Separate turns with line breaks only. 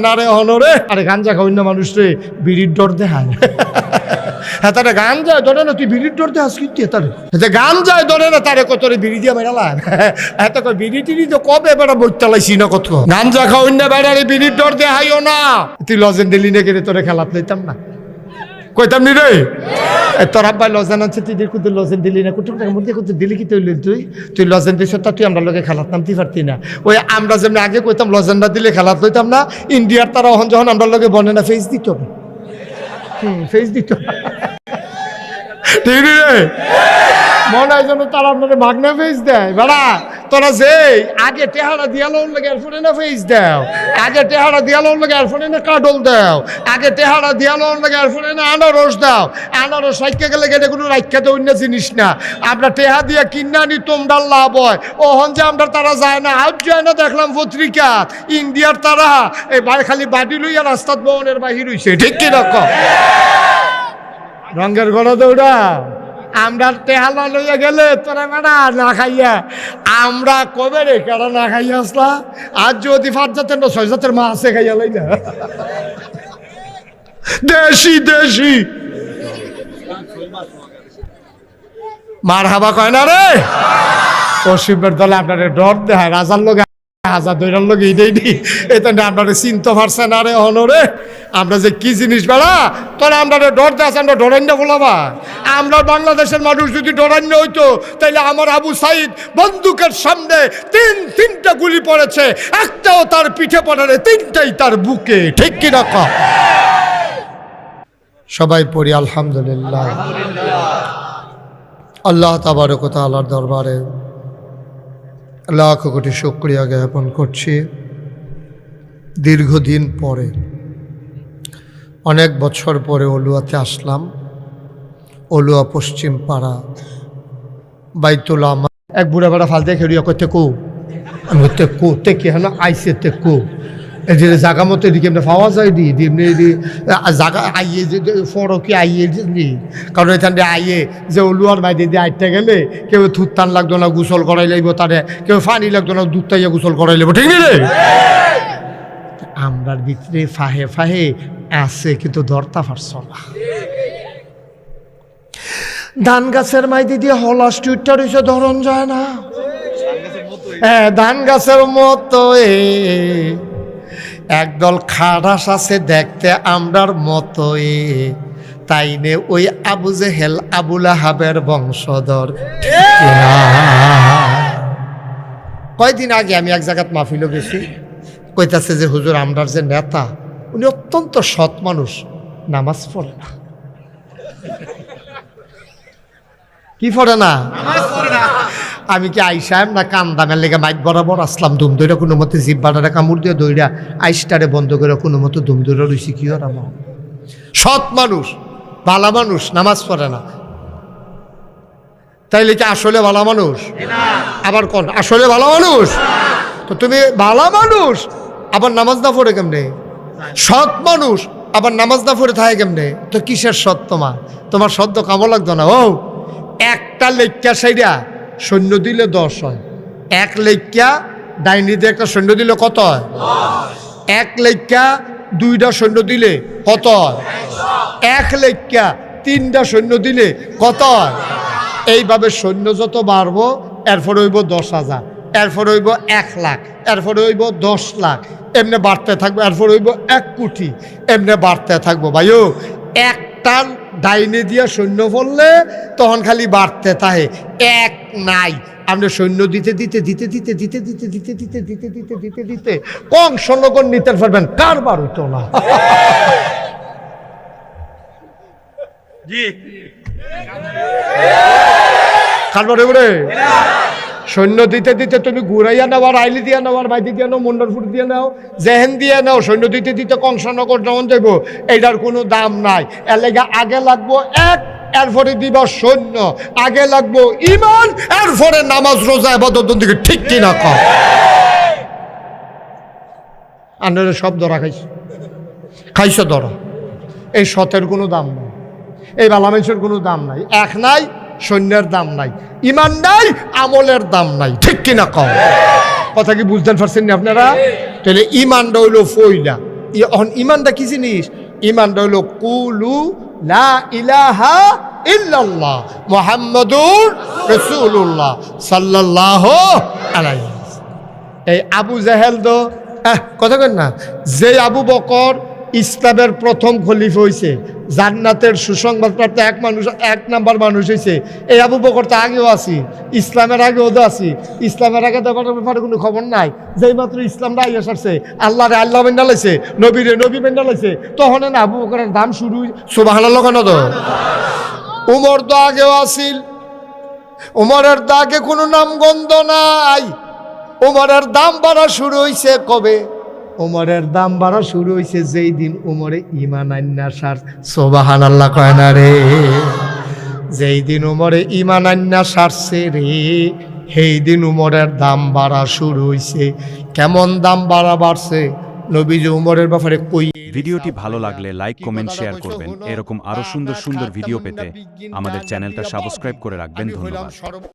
নারে হনরে আরে গাঞ্জা খাওয়াই না মানুষ রে বিড়ির ডর দেখায়। হ্যাঁ তারা গান যায় ধরে না তুই বিড়ির ডর দেখাস কি তুই তারে? গান যায় ধরে না তারে কত রে বিড়ি দিয়ে বেড়ালাম এত কয় বিড়ি টিড়ি তো কবে বেড়া বইতালাইছি না কত? গাঞ্জা খাওয়াই না বেড়ারে বিড়ির ডর দেখাইও না। তুই লজেন দিলি না তোরে খেলাত লইতাম না। কইতাম নি রে? এ, তোর আব্বাই লজেন আছে তুই কুতুর লজেন দিলি না কুটুক টাকার মধ্যে কুতুর দিলি কি তুই তুই? তুই লজেন দিছ তা তুই আমরা লগে খেলাত নামতে পারতি না। ওই আমরা যেমনি আগে কইতাম লজেন না দিলে খেলাত লইতাম না ইন্ডিয়ার তারা অহন যখন আমরা লগে বনে না ফেস দিত। হুম ফেস দিত। ঠিক রে? মনে হয় যেন তারা আপনাদের ভাগনা ফেস দেয় বেড়া। তোরা যে আগে টেহারা দিয়ালোর লাগে এরপরে না ফেস দাও। আগে টেহারা দিয়ালোর লাগে এরপরে না কাডল দাও। আগে টেহারা দিয়ালোর লাগে এরপরে না আনারস দাও। আনারস রাখতে গেলে গেলে কোনো রাখতে তো অন্য জিনিস না। আমরা টেহা দিয়ে কিনা নি, তোমরা লাভ হয়। ওহন যে আমরা তারা যায় না, আজ যায় না দেখলাম পত্রিকা, ইন্ডিয়ার তারা, এই খালি বাড়ি লইয়া রাস্তাত বহনের বাহির হইছে। ঠিক কি রকম রঙের গড়া দৌড়া। আমরা টেহালা লইয়া গেলে তোরা বেড়া না খাইয়া। আমরা কবে রে কেডা না খাইয়া আসলা? আজ যদি পাঁচ জাতের না, ছয় জাতের মা আছে খাইয়া লাই না দেশি দেশি। মার হাবা কয় না রে? পশ্চিমের দলে আপনার ডর দেখায়, রাজার লোক হাজার দৈরার লোক এইটাই দি এটা আপনারা চিনতে পারছে না রে হনরে আমরা যে কি জিনিস বেড়া? তোরা আমরা ডর দেয় আমরা ডরান্য বলাবা আমরা বাংলাদেশের মানুষ যদি ডরান্য হইতো তাইলে আমার আবু সাইদ বন্দুকের সামনে তিন তিনটা গুলি পড়েছে। একটাও তার পিঠে পড়ে রে, তিনটাই তার বুকে। ঠিক কি রকম সবাই পড়ি আলহামদুলিল্লাহ। আল্লাহ তাবারকতা আল্লাহর দরবারে লাখ কোটি শুক্রিয়া জ্ঞাপন করছি। দীর্ঘদিন পরে অনেক বছর পরে অলুয়াতে আসলাম। অলুয়া পশ্চিম পাড়া বাইতুল আমা এক বুড়া বেড়া ফালতে খেড়িয়া করতে কো। আমি করতে কো তে কি হ্যাঁ আইসে তে কো। যে জাগা মতো এদিকে এমনি পাওয়া যায় দি এমনি জাগা আইয়ে যে ফড়ো কি আইয়ে নি? কারণ এখান দিয়ে আইয়ে যে অলুয়ার বাইরে দিয়ে আইতে গেলে কেউ থুত্তান লাগতো না, গোসল করাই লাগবো তারে, কেউ পানি লাগতো না, দুধ তাইয়া গোসল করাই লাগবো, ঠিক রে? আমরার ভিতরে ফাহে ফাহে আছে, কিন্তু ধরতা পারছ না। ধান গাছের মাইদি দিয়ে হলাস টুইটার হয়েছে ধরন যায় না। হ্যাঁ ধান গাছের মতো এ একদল খারাস আছে দেখতে আমরার মতো এ তাই নে ওই আবু জেহেল আবুল আহাবের বংশধর। কয়দিন আগে আমি এক জায়গাত মাহফিলও গেছি। কইতাছে যে, হুজুর, আমরার যে নেতা, উনি অত্যন্ত সৎ মানুষ, নামাজ পড়ে না। কি পড়ে না। আমি কি আইসাম না কান দামের লেগে মাইক বরাবর আসলাম দুম দইরা কোনো মতে জিভ বাটারে কামড় দিয়ে দইরা আইসটারে বন্ধ করে কোনো মতো দুম দইরা রইছি, কি ওর আমার? সৎ মানুষ, ভালা মানুষ, নামাজ পড়ে না। তাইলে কি আসলে ভালা মানুষ? আবার কোন, আসলে ভালো মানুষ? তো তুমি ভালো মানুষ, আবার নামাজ না পড়ে কেমনে? সৎ মানুষ, আবার নামাজ না পড়ে থাকে কেমনে? তো কিসের সৎ তোমার? তোমার সদ্য কামো লাগতো না ও একটা লেখা সাইডা সৈন্য দিলে দশ হয়। এক লেখা ডাইনিতে একটা সৈন্য দিলে কত হয়? এক লেখা দুইটা সৈন্য দিলে কত হয়? এক লেখা তিনটা সৈন্য দিলে কত হয়? এইভাবে সৈন্য যত বাড়বো, এরপর হইব দশ হাজার, এরপর হইব এক লাখ, এরপর হইব দশ লাখ, এমনি বাড়তে থাকব, এরপর হইব এক কোটি, এমনি বাড়তে থাকব। ভাইও একটা ডাইনে দিয়া সৈন্য পড়লে তখন খালি বাড়তে থাকে এক নাই আপনি সৈন্য দিতে দিতে দিতে দিতে দিতে দিতে দিতে দিতে দিতে দিতে দিতে দিতে কম স্বর্ণগণ নিতে পারবেন কারবার হইতো না
জি
কারবার এবারে সৈন্য দিতে দিতে তুমি ঘুরাইয়া নাও আর আইলি দিয়া নাও আর বাইদি দিয়া নাও মুন্ডারপুর দিয়ে নাও, জেহেন দিয়ে নাও, সৈন্য দিতে দিতে কংসনগর যেমন যাইব। এইটার কোনো দাম নাই। এর লেগে আগে লাগবো এক, এরপরে দিবা সৈন্য। আগে লাগবো ইমান এরপরে নামাজ, রোজা এবাদত দিকে ঠিক কিনা কম আন্ডারে সব ধরা খাইছে। খাইছে ধরা। এই সতের কোনো দাম নাই। এই বালামেশের কোনো দাম নাই। এক নাই সৈন্যের দাম নাই, ইমান নাই, আমলের দাম নাই। ঠিক কিনা কম কথা কি বুঝতে পারছেন না আপনারা? তাহলে ইমানটা হইল ফইলা। এখন ইমানটা কি জিনিস? ইমানটা হলো কুলু লা ইলাহা ইল্লাল্লাহ মুহাম্মাদুর রাসূলুল্লাহ সাল্লাল্লাহু আলাইহি এই আবু জাহেল তো কথা কেন না। যে আবু বকর ইসলামের প্রথম খলিফ হয়েছে জান্নাতের সুসংবাদ প্রাপ্ত এক মানুষ, এক নাম্বার মানুষ হয়েছে এই আবু বকর তো আগেও আছি, ইসলামের আগেও তো আছি। ইসলামের আগে তো ব্যাপারে কোনো খবর নাই। যেই মাত্র ইসলামটা আইয়া আল্লাহ রে আল্লাহ মেন্ডালাইছে নবী রে নবী মেন্ডালাইছে তখন না আবু বকরের দাম শুরু সুবাহ কেন তো। উমর তো আগেও আসিল উমরের দাগে কোনো নামগন্ধ নাই। উমরের দাম বাড়া শুরু হইছে কবে? উমরের দাম বাড়া শুরু হয়েছে যেই দিন উমরে ইমান আন্না সার। সোবাহান আল্লাহ কয় না রে। যেই দিন উমরে ইমান আন্না সারছে রে। সেই দিন উমরের দাম বাড়া শুরু হইছে। কেমন দাম বাড়া বাড়ছে? নবীজি উমরের ব্যাপারে কই
ভিডিওটি ভালো লাগলে লাইক কমেন্ট শেয়ার করবেন। এরকম আরও সুন্দর সুন্দর ভিডিও পেতে আমাদের চ্যানেলটা সাবস্ক্রাইব করে রাখবেন। ধন্যবাদ।